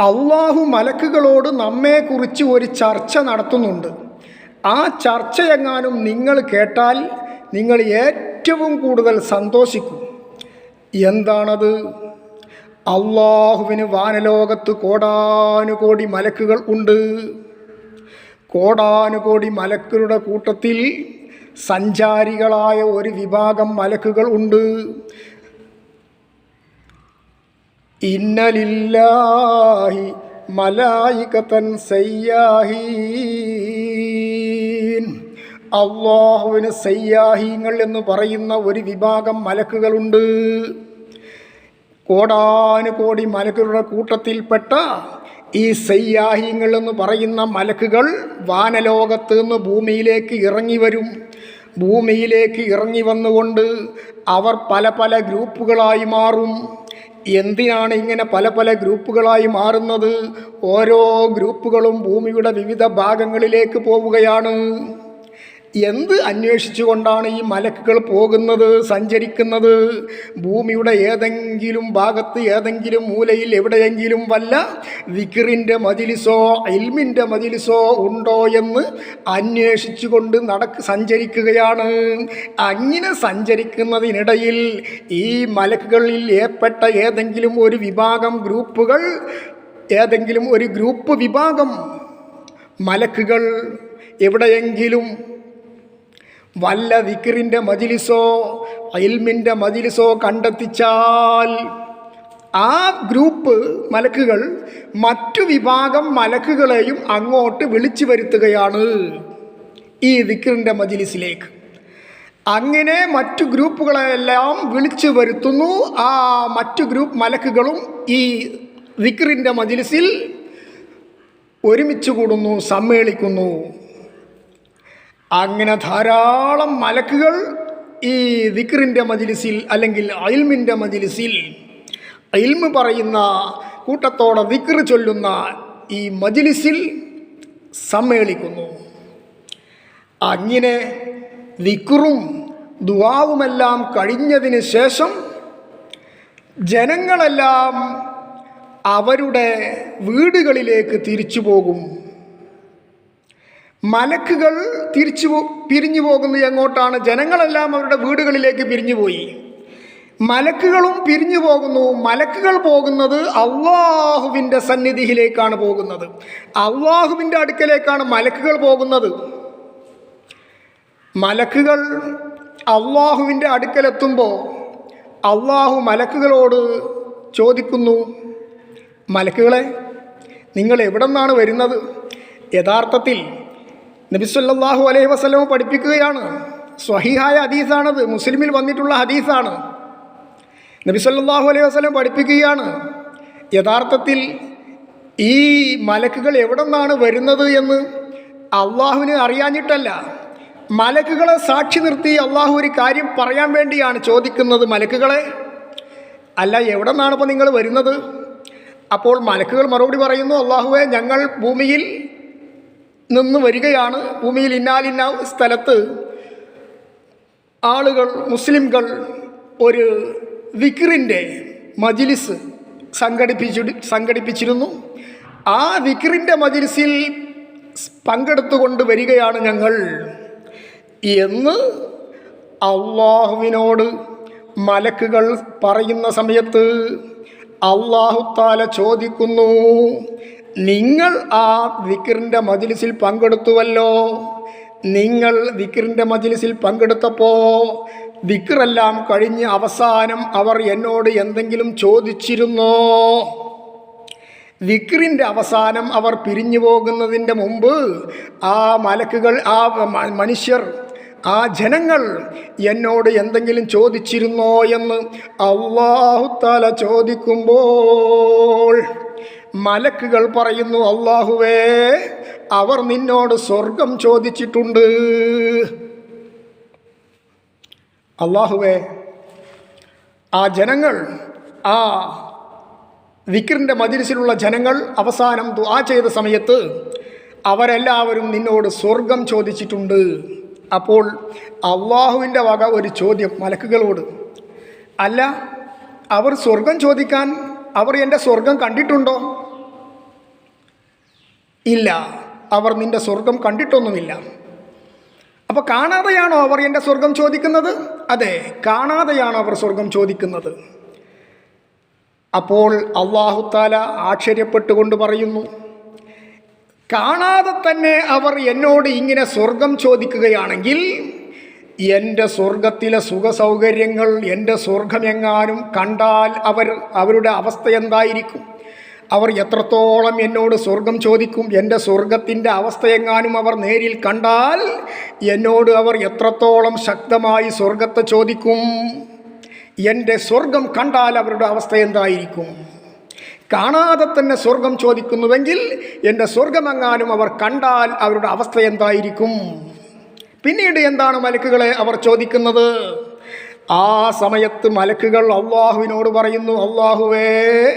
അള്ളാഹു മലക്കുകളോട് നമ്മെക്കുറിച്ച് ഒരു ചർച്ച നടത്തുന്നുണ്ട്. ആ ചർച്ചയെങ്ങാനും നിങ്ങൾ കേട്ടാൽ നിങ്ങൾ ഏറ്റവും കൂടുതൽ സന്തോഷിക്കും. എന്താണത്? അള്ളാഹുവിന് വാനലോകത്ത് കോടാനുകോടി മലക്കുകൾ ഉണ്ട്. കോടാനുകോടി മലക്കുകളുടെ കൂട്ടത്തിൽ സഞ്ചാരികളായ ഒരു വിഭാഗം മലക്കുകൾ ഉണ്ട്. ഇന്നലില്ലാഹി മലായികത്തൻ സയ്യാഹീൻ. അള്ളാഹുവിന് സയ്യാഹീങ്ങൾ എന്ന് പറയുന്ന ഒരു വിഭാഗം മലക്കുകളുണ്ട്. കോടാനുകോടി മലക്കുകളുടെ കൂട്ടത്തിൽപ്പെട്ട ഈ സയ്യാഹിങ്ങൾ എന്ന് പറയുന്ന മലക്കുകൾ വാനലോകത്ത് നിന്ന് ഭൂമിയിലേക്ക് ഇറങ്ങി വരും. ഭൂമിയിലേക്ക് ഇറങ്ങി വന്നുകൊണ്ട് അവർ പല പല ഗ്രൂപ്പുകളായി മാറും. എന്തിനാണ് ഇങ്ങനെ പല പല ഗ്രൂപ്പുകളായി മാറുന്നത്? ഓരോ ഗ്രൂപ്പുകളും ഭൂമിയുടെ വിവിധ ഭാഗങ്ങളിലേക്ക് പോവുകയാണ്. എന്ത് അന്വേഷിച്ചുകൊണ്ടാണ് ഈ മലക്കുകൾ പോകുന്നത് സഞ്ചരിക്കുന്നത്? ഭൂമിയുടെ ഏതെങ്കിലും ഭാഗത്ത് ഏതെങ്കിലും മൂലയിൽ എവിടെയെങ്കിലും വല്ല വിക്കിറിന്റെ മതിലിസോ ഇൽമിന്റെ മതിലിസോ ഉണ്ടോ എന്ന് അന്വേഷിച്ചുകൊണ്ട് നടക്ക് സഞ്ചരിക്കുകയാണ്. അങ്ങനെ സഞ്ചരിക്കുന്നതിനിടയിൽ ഈ മലക്കുകളിൽ ഏർപ്പെട്ട ഏതെങ്കിലും ഒരു വിഭാഗം ഗ്രൂപ്പുകൾ ഏതെങ്കിലും ഒരു ഗ്രൂപ്പ് വിഭാഗം മലക്കുകൾ എവിടെയെങ്കിലും വല്ല വിക്രിന്റെ മജിലിസോ ഇൽമിന്റെ മജിലിസോ കണ്ടെത്തിച്ചാൽ ആ ഗ്രൂപ്പ് മലക്കുകൾ മറ്റു വിഭാഗം മലക്കുകളെയും അങ്ങോട്ട് വിളിച്ചു വരുത്തുകയാണ് ഈ വിക്രിന്റെ മജിലിസിലേക്ക്. അങ്ങനെ മറ്റു ഗ്രൂപ്പുകളെല്ലാം വിളിച്ചു വരുത്തുന്നു. ആ മറ്റു ഗ്രൂപ്പ് മലക്കുകളും ഈ വിക്രിന്റെ മജിലിസിൽ ഒരുമിച്ച് കൂടുന്നു സമ്മേളിക്കുന്നു. അങ്ങനെ ധാരാളം മലക്കുകൾ ഈ ദിക്റിന്റെ മജിലിസിൽ അല്ലെങ്കിൽ അയിൽമിന്റെ മജിലിസിൽ അയിൽമ് പറയുന്ന കൂട്ടത്തോടെ ദിക്റ് ചൊല്ലുന്ന ഈ മജിലിസിൽ സമ്മേളിക്കുന്നു. അങ്ങനെ ദിക്റും ദുവാവുമെല്ലാം കഴിഞ്ഞതിന് ശേഷം ജനങ്ങളെല്ലാം അവരുടെ വീടുകളിലേക്ക് തിരിച്ചു പോകും. മലക്കുകൾ തിരിച്ചു പിരിഞ്ഞു പോകുന്നത് എങ്ങോട്ടാണ്? ജനങ്ങളെല്ലാം അവരുടെ വീടുകളിലേക്ക് പിരിഞ്ഞുപോയി മലക്കുകളും പിരിഞ്ഞു പോകുന്നു. മലക്കുകൾ പോകുന്നത് അള്ളാഹുവിന്റെ സന്നിധിയിലേക്കാണ് പോകുന്നത്. അള്ളാഹുവിന്റെ അടുക്കലേക്കാണ് മലക്കുകൾ പോകുന്നത്. മലക്കുകൾ അള്ളാഹുവിന്റെ അടുക്കലെത്തുമ്പോൾ അള്ളാഹു മലക്കുകളോട് ചോദിക്കുന്നു മലക്കുകളെ നിങ്ങൾ എവിടെ നിന്നാണ് വരുന്നത്? യഥാർത്ഥത്തിൽ നബിസ്വല്ലാഹു അലൈഹി വസ്ലം പഠിപ്പിക്കുകയാണ്. സ്വഹിഹായ ഹദീസാണത്. മുസ്ലിമിൽ വന്നിട്ടുള്ള ഹദീസാണ്. നബിസ്വല്ലാഹു അലൈഹി വസ്ലം പഠിപ്പിക്കുകയാണ്. യഥാർത്ഥത്തിൽ ഈ മലക്കുകൾ എവിടെ നിന്നാണ് വരുന്നത് എന്ന് അള്ളാഹുവിന് അറിയാഞ്ഞിട്ടല്ല. മലക്കുകളെ സാക്ഷി നിർത്തി അള്ളാഹു ഒരു കാര്യം പറയാൻ വേണ്ടിയാണ് ചോദിക്കുന്നത് മലക്കുകളെ. അല്ല എവിടെ നിന്നാണ് ഇപ്പോൾ നിങ്ങൾ വരുന്നത്? അപ്പോൾ മലക്കുകൾ മറുപടി പറയുന്നു അള്ളാഹുവെ ഞങ്ങൾ ഭൂമിയിൽ നിന്ന് വരികയാണ്. ഭൂമിയിൽ ഇന്നാലിന്ന സ്ഥലത്ത് ആളുകൾ മുസ്ലിംകൾ ഒരു വിക്രിന്റെ മജിലിസ് സംഘടിപ്പിച്ചു സംഘടിപ്പിച്ചിരുന്നു. ആ വിക്രിന്റെ മജിലിസിൽ പങ്കെടുത്തുകൊണ്ട് വരികയാണ് ഞങ്ങൾ. എന്ന് അള്ളാഹുവിനോട് മലക്കുകൾ പറയുന്ന സമയത്ത് അള്ളാഹുത്താല ചോദിക്കുന്നു നിങ്ങൾ ആ വിക്രിന്റെ മജിലിസിൽ പങ്കെടുത്തുവല്ലോ. നിങ്ങൾ വിക്രിന്റെ മജിലിസിൽ പങ്കെടുത്തപ്പോൾ വിക്രെല്ലാം കഴിഞ്ഞ് അവസാനം അവർ എന്നോട് എന്തെങ്കിലും ചോദിച്ചിരുന്നോ? വിക്രിന്റെ അവസാനം അവർ പിരിഞ്ഞു പോകുന്നതിന്റെ മുമ്പ് ആ മലക്കുകൾ ആ മനുഷ്യർ ആ ജനങ്ങൾ എന്നോട് എന്തെങ്കിലും ചോദിച്ചിരുന്നോ എന്ന് അള്ളാഹുത്താല ചോദിക്കുമ്പോൾ മലക്കുകൾ പറയുന്നു അള്ളാഹുവേ അവർ നിന്നോട് സ്വർഗം ചോദിച്ചിട്ടുണ്ട്. അള്ളാഹുവേ ആ ജനങ്ങൾ ആ വിക്രിന്റെ മജിലിസിലുള്ള ജനങ്ങൾ അവസാനം ദുആ ചെയ്ത സമയത്ത് അവരെല്ലാവരും നിന്നോട് സ്വർഗം ചോദിച്ചിട്ടുണ്ട്. അപ്പോൾ അള്ളാഹുവിന്റെ വക ഒരു ചോദ്യം മലക്കുകളോട്. അല്ല അവർ സ്വർഗം ചോദിക്കാൻ അവർ എന്റെ സ്വർഗം കണ്ടിട്ടുണ്ടോ? ഇല്ല. അവർ നിന്റെ സ്വർഗം കണ്ടിട്ടൊന്നുമില്ല. അപ്പോൾ കാണാതെയാണോ അവർ എന്റെ സ്വർഗം ചോദിക്കുന്നത്? അതെ കാണാതെയാണോ അവർ സ്വർഗം ചോദിക്കുന്നത്. അപ്പോൾ അള്ളാഹുത്താല ആശ്ചര്യപ്പെട്ടുകൊണ്ട് പറയുന്നു കാണാതെ തന്നെ അവർ എന്നോട് ഇങ്ങനെ സ്വർഗം ചോദിക്കുകയാണെങ്കിൽ എന്റെ സ്വർഗത്തിലെ സുഖസൗകര്യങ്ങൾ എന്റെ സ്വർഗമെങ്ങാനും കണ്ടാൽ അവർ അവരുടെ അവസ്ഥ എന്തായിരിക്കും? അവർ എത്രത്തോളം എന്നോട് സ്വർഗം ചോദിക്കും എന്റെ സ്വർഗത്തിന്റെ അവസ്ഥയെങ്ങാനും അവർ നേരിൽ കണ്ടാൽ എന്നോട് അവർ എത്രത്തോളം ശക്തമായി സ്വർഗത്തെ ചോദിക്കും എന്റെ സ്വർഗം കണ്ടാൽ അവരുടെ അവസ്ഥ എന്തായിരിക്കും? കാണാതെ തന്നെ സ്വർഗം ചോദിക്കുന്നുവെങ്കിൽ എന്റെ സ്വർഗമെങ്ങാനും അവർ കണ്ടാൽ അവരുടെ അവസ്ഥ എന്തായിരിക്കും? പിന്നീട് എന്താണ് മലക്കുകളെ അവർ ചോദിക്കുന്നത്? ആ സമയത്ത് മലക്കുകൾ അള്ളാഹുവിനോട് പറയുന്നു അള്ളാഹുവേ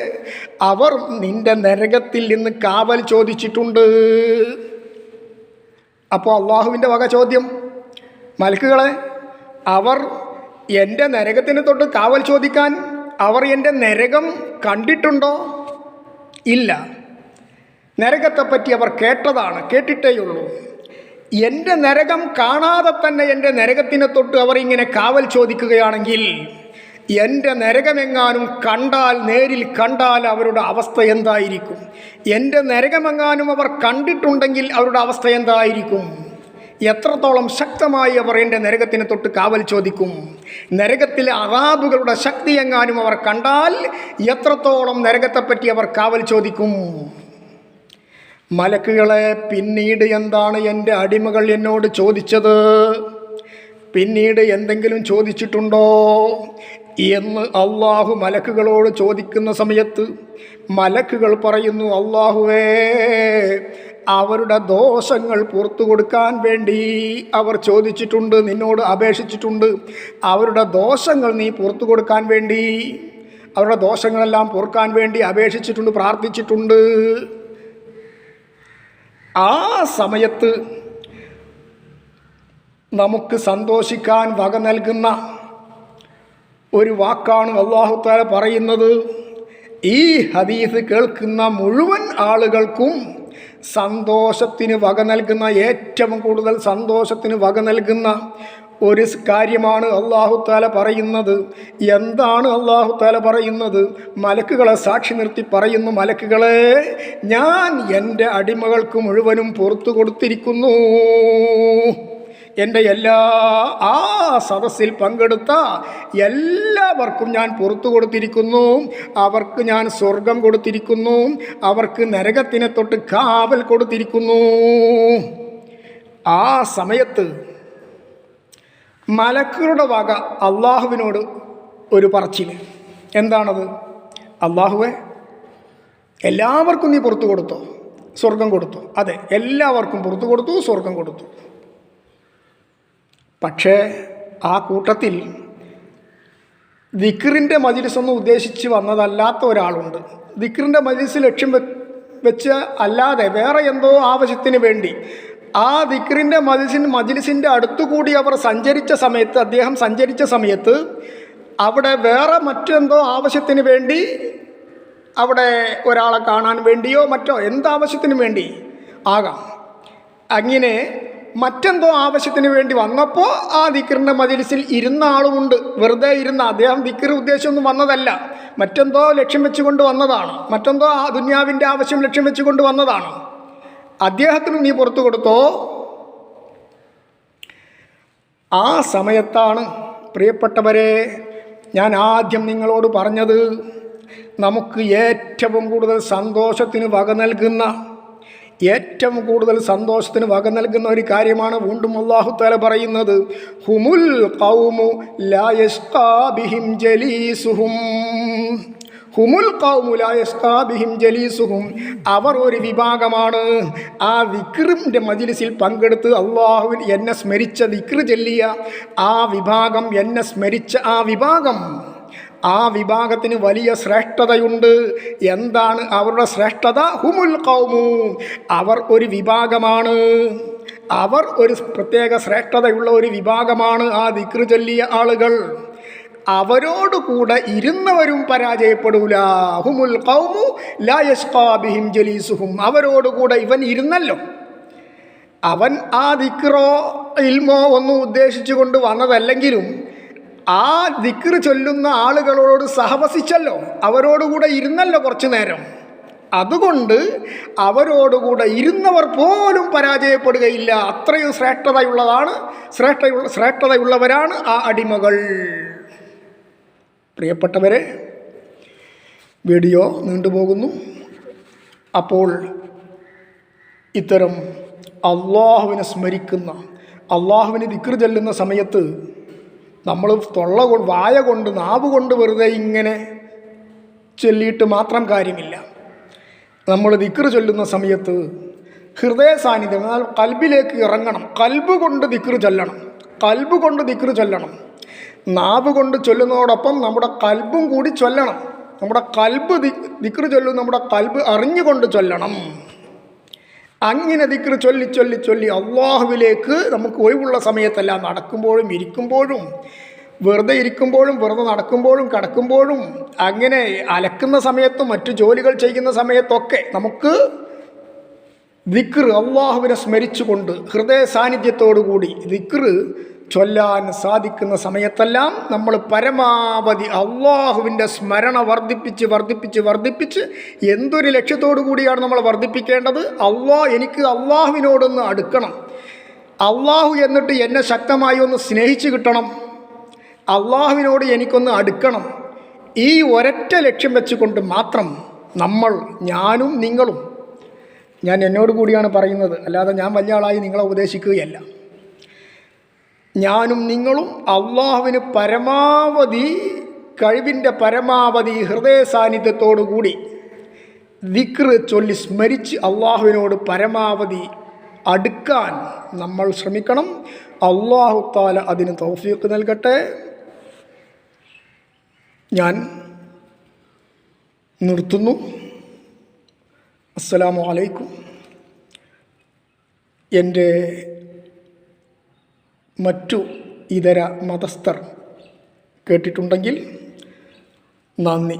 അവർ നിന്റെ നരകത്തിൽ നിന്ന് കാവൽ ചോദിച്ചിട്ടുണ്ട്. അപ്പോൾ അള്ളാഹുവിന്റെ വക ചോദ്യം മലക്കുകളെ അവർ എന്റെ നരകത്തിന് തൊട്ട് കാവൽ ചോദിക്കാൻ അവർ എന്റെ നരകം കണ്ടിട്ടുണ്ടോ? ഇല്ല. നരകത്തെപ്പറ്റി അവർ കേട്ടതാണ് കേട്ടിട്ടേയുള്ളൂ. എന്റെ നരകം കാണാതെ തന്നെ എന്റെ നരകത്തിനെ തൊട്ട് അവർ ഇങ്ങനെ കാവൽ ചോദിക്കുകയാണെങ്കിൽ എന്റെ നരകമെങ്ങാനും കണ്ടാൽ നേരിൽ കണ്ടാൽ അവരുടെ അവസ്ഥ എന്തായിരിക്കും? എന്റെ നരകമെങ്ങാനും അവർ കണ്ടിട്ടുണ്ടെങ്കിൽ അവരുടെ അവസ്ഥ എന്തായിരിക്കും? എത്രത്തോളം ശക്തമായി അവർ എന്റെ നരകത്തിനെ തൊട്ട് കാവൽ ചോദിക്കും? നരകത്തിലെ അറാബുകളുടെ ശക്തി എങ്ങാനും അവർ കണ്ടാൽ എത്രത്തോളം നരകത്തെപ്പറ്റി അവർ കാവൽ ചോദിക്കും? മലക്കുകളെ പിന്നീട് എന്താണ് എന്റെ അടിമകൾ എന്നോട് ചോദിച്ചത്? പിന്നീട് എന്തെങ്കിലും ചോദിച്ചിട്ടുണ്ടോ? എന്ന് അള്ളാഹു മലക്കുകളോട് ചോദിക്കുന്ന സമയത്ത് മലക്കുകൾ പറയുന്നു അള്ളാഹുവേ അവരുടെ ദോഷങ്ങൾ പുറത്തു കൊടുക്കാൻ വേണ്ടി അവർ ചോദിച്ചിട്ടുണ്ട് നിന്നോട് അപേക്ഷിച്ചിട്ടുണ്ട്. അവരുടെ ദോഷങ്ങൾ നീ പുറത്തു കൊടുക്കാൻ വേണ്ടി അവരുടെ ദോഷങ്ങളെല്ലാം പൊറുക്കാൻ വേണ്ടി അപേക്ഷിച്ചിട്ടുണ്ട് പ്രാർത്ഥിച്ചിട്ടുണ്ട്. ആ സമയത്ത് നമുക്ക് സന്തോഷിക്കാൻ വക നൽകുന്ന ഒരു വാക്കാണ് അള്ളാഹുത്താല പറയുന്നത്. ഈ ഹദീസ് കേൾക്കുന്ന മുഴുവൻ ആളുകൾക്കും സന്തോഷത്തിന് വക നൽകുന്ന ഏറ്റവും കൂടുതൽ സന്തോഷത്തിന് വക നൽകുന്ന ഒരു കാര്യമാണ് അള്ളാഹുത്താല പറയുന്നത്. എന്താണ് അള്ളാഹുത്താല പറയുന്നത്? മലക്കുകളെ സാക്ഷി നിർത്തി പറയുന്നു മലക്കുകളെ ഞാൻ എന്റെ അടിമകൾക്ക് മുഴുവനും പുറത്തു കൊടുത്തിരിക്കുന്നു. എന്റെ എല്ലാ ആ സദസ്സിൽ പങ്കെടുത്ത എല്ലാവർക്കും ഞാൻ പുറത്തു കൊടുത്തിരിക്കുന്നു. അവർക്ക് ഞാൻ സ്വർഗം കൊടുത്തിരിക്കുന്നു. അവർക്ക് നരകത്തിനെ തൊട്ട് കാവൽ കൊടുത്തിരിക്കുന്നു. ആ സമയത്ത് മലക്കുകളുടെ വക അള്ളാഹുവിനോട് ഒരു പറച്ചിൽ എന്താണത്? അള്ളാഹുവെ എല്ലാവർക്കും നീ പുറത്തു കൊടുത്തു? സ്വർഗം കൊടുത്തു. അതെ എല്ലാവർക്കും പുറത്തു കൊടുത്തു സ്വർഗം കൊടുത്തു. പക്ഷേ ആ കൂട്ടത്തിൽ ദിക്റിന്റെ മജിലിസൊന്നും ഉദ്ദേശിച്ച് വന്നതല്ലാത്ത ഒരാളുണ്ട്. ദിക്റിന്റെ മജിലിസ് ലക്ഷ്യം വെച്ച് അല്ലാതെ വേറെ എന്തോ ആവശ്യത്തിന് വേണ്ടി ആ ദിക്റിന്റെ മജിസിൻ മജിലിസിന്റെ അടുത്തുകൂടി അവർ സഞ്ചരിച്ച സമയത്ത് അദ്ദേഹം സഞ്ചരിച്ച സമയത്ത് അവിടെ വേറെ മറ്റെന്തോ ആവശ്യത്തിന് വേണ്ടി അവിടെ ഒരാളെ കാണാൻ വേണ്ടിയോ മറ്റോ എന്താവശ്യത്തിന് വേണ്ടി ആകാം. അങ്ങനെ മറ്റെന്തോ ആവശ്യത്തിന് വേണ്ടി വന്നപ്പോൾ ആ ദിക്കറിന്റെ മജിലിസിൽ ഇരുന്ന ആളുമുണ്ട് വെറുതെ ഇരുന്ന അദ്ദേഹം ദിക്കർ ഉദ്ദേശമൊന്നും വന്നതല്ല. മറ്റെന്തോ ലക്ഷ്യം വെച്ചുകൊണ്ട് വന്നതാണ്. മറ്റെന്തോ ആ ദുന്യാവിന്റെ ആവശ്യം ലക്ഷ്യം വെച്ചുകൊണ്ട് വന്നതാണ്. അദ്ദേഹത്തിന് നീ പുറത്തു കൊടുത്തോ? ആ സമയത്താണ് പ്രിയപ്പെട്ടവരെ ഞാൻ ആദ്യം നിങ്ങളോട് പറഞ്ഞത് നമുക്ക് ഏറ്റവും കൂടുതൽ സന്തോഷത്തിന് വക നൽകുന്ന ഏറ്റവും കൂടുതൽ സന്തോഷത്തിന് വക നൽകുന്ന ഒരു കാര്യമാണ് വീണ്ടും അള്ളാഹു താല പറയുന്നത്. ഹുമുൽ കൗമു ലായസ്കാബിഹിം ജലീസുഹും. ഹുമുൽ യസ്ഖാ ജലീസുഹും. അവർ ഒരു വിഭാഗമാണ്. ആ വിക്രിന്റെ മജിലിസിൽ പങ്കെടുത്ത് അള്ളാഹുവിൻ എന്നെ സ്മരിച്ച വിക്ർ ചെല്ലിയ. ആ വിഭാഗം എന്നെ സ്മരിച്ച ആ വിഭാഗം. ആ വിഭാഗത്തിന് വലിയ ശ്രേഷ്ഠതയുണ്ട്. എന്താണ് അവരുടെ ശ്രേഷ്ഠത? ഹുമുൽ കൗമു അവർ ഒരു വിഭാഗമാണ്. അവർ ഒരു പ്രത്യേക ശ്രേഷ്ഠതയുള്ള ഒരു വിഭാഗമാണ് ആ ദിക്റ് ചൊല്ലിയ ആളുകൾ. അവരോടുകൂടെ ഇരുന്നവരും പരാജയപ്പെടൂല. ജലീസുഹും. അവരോടുകൂടെ ഇവൻ ഇരുന്നല്ലോ. അവൻ ആ ദിക്റോ ഇൽമോ ഒന്നും ഉദ്ദേശിച്ചു കൊണ്ട് വന്നതല്ലെങ്കിലും ആ ദിക്ർ ചൊല്ലുന്ന ആളുകളോട് സഹവസിച്ചല്ലോ. അവരോടുകൂടെ ഇരുന്നല്ലോ കുറച്ചു നേരം. അതുകൊണ്ട് അവരോടുകൂടെ ഇരുന്നവർ പോലും പരാജയപ്പെടുകയില്ല. അത്രയും ശ്രേഷ്ഠതയുള്ളതാണ് ശ്രേഷ്ഠയുള്ള ശ്രേഷ്ഠതയുള്ളവരാണ് ആ അടിമകൾ. പ്രിയപ്പെട്ടവരെ വീഡിയോ നീണ്ടുപോകുന്നു. അപ്പോൾ ഇത്തരം അള്ളാഹുവിനെ സ്മരിക്കുന്ന അള്ളാഹുവിനെ ദിക്ർ ചെല്ലുന്ന സമയത്ത് നമ്മൾ തൊള്ള വായ കൊണ്ട് നാവ് കൊണ്ട് വെറുതെ ഇങ്ങനെ ചൊല്ലിയിട്ട് മാത്രം കാര്യമില്ല. നമ്മൾ ദിക്ർ ചൊല്ലുന്ന സമയത്ത് ഹൃദയ സാന്നിധ്യം എന്നാൽ കൽബിലേക്ക് ഇറങ്ങണം. കൽബ് കൊണ്ട് ദിക്ർ ചൊല്ലണം. കൽബ് കൊണ്ട് ദിക്ർ ചൊല്ലണം. നാവ് കൊണ്ട് ചൊല്ലുന്നതോടൊപ്പം നമ്മുടെ കൽബും കൂടി ചൊല്ലണം. നമ്മുടെ കൽബ് ദി ദിക്ർ ചൊല്ലും നമ്മുടെ കൽബ് അറിഞ്ഞുകൊണ്ട് ചൊല്ലണം. അങ്ങനെ ദിക്ർ ചൊല്ലി ചൊല്ലി ചൊല്ലി അള്ളാഹുവിലേക്ക് നമുക്ക് ഒഴിവുള്ള സമയത്തെല്ലാം നടക്കുമ്പോഴും ഇരിക്കുമ്പോഴും വെറുതെ ഇരിക്കുമ്പോഴും വെറുതെ നടക്കുമ്പോഴും കിടക്കുമ്പോഴും അങ്ങനെ അലക്കുന്ന സമയത്തും മറ്റു ജോലികൾ ചെയ്യുന്ന സമയത്തൊക്കെ നമുക്ക് ദിക്ർ അള്ളാഹുവിനെ സ്മരിച്ചുകൊണ്ട് ഹൃദയ സാന്നിധ്യത്തോടുകൂടി ദിക്ർ ചൊല്ലാൻ സാധിക്കുന്ന സമയത്തെല്ലാം നമ്മൾ പരമാവധി അള്ളാഹുവിന്റെ സ്മരണ വർദ്ധിപ്പിച്ച് വർദ്ധിപ്പിച്ച് വർദ്ധിപ്പിച്ച് എന്തൊരു ലക്ഷ്യത്തോടു കൂടിയാണ് നമ്മൾ വർദ്ധിപ്പിക്കേണ്ടത്? അള്ളാഹ് എനിക്ക് അള്ളാഹുവിനോടൊന്ന് അടുക്കണം. അള്ളാഹു എന്നിട്ട് എന്നെ ശക്തമായി ഒന്ന് സ്നേഹിച്ച് കിട്ടണം. അള്ളാഹുവിനോട് എനിക്കൊന്ന് അടുക്കണം. ഈ ഒരൊറ്റ ലക്ഷ്യം വെച്ചുകൊണ്ട് മാത്രം നമ്മൾ ഞാനും നിങ്ങളും ഞാൻ എന്നോട് കൂടിയാണ് പറയുന്നത്. അല്ലാതെ ഞാൻ വലിയ ആളായി നിങ്ങളെ ഉപദേശിക്കുകയല്ല. ഞാനും നിങ്ങളും അള്ളാഹുവിന് പരമാവധി കഴിവിന്റെ പരമാവധി ഹൃദയ സാന്നിധ്യത്തോടുകൂടി ദിക്ർ ചൊല്ലി സ്മരിച്ച് അള്ളാഹുവിനോട് പരമാവധി അടുക്കാൻ നമ്മൾ ശ്രമിക്കണം. അള്ളാഹു താല അതിന് തൗഫീഖ് നൽകട്ടെ. ഞാൻ നിർത്തുന്നു. അസ്സലാമു അലൈക്കും. എന്റെ മറ്റു ഇതര മതസ്ഥർ കേട്ടിട്ടുണ്ടെങ്കിൽ നന്ദി.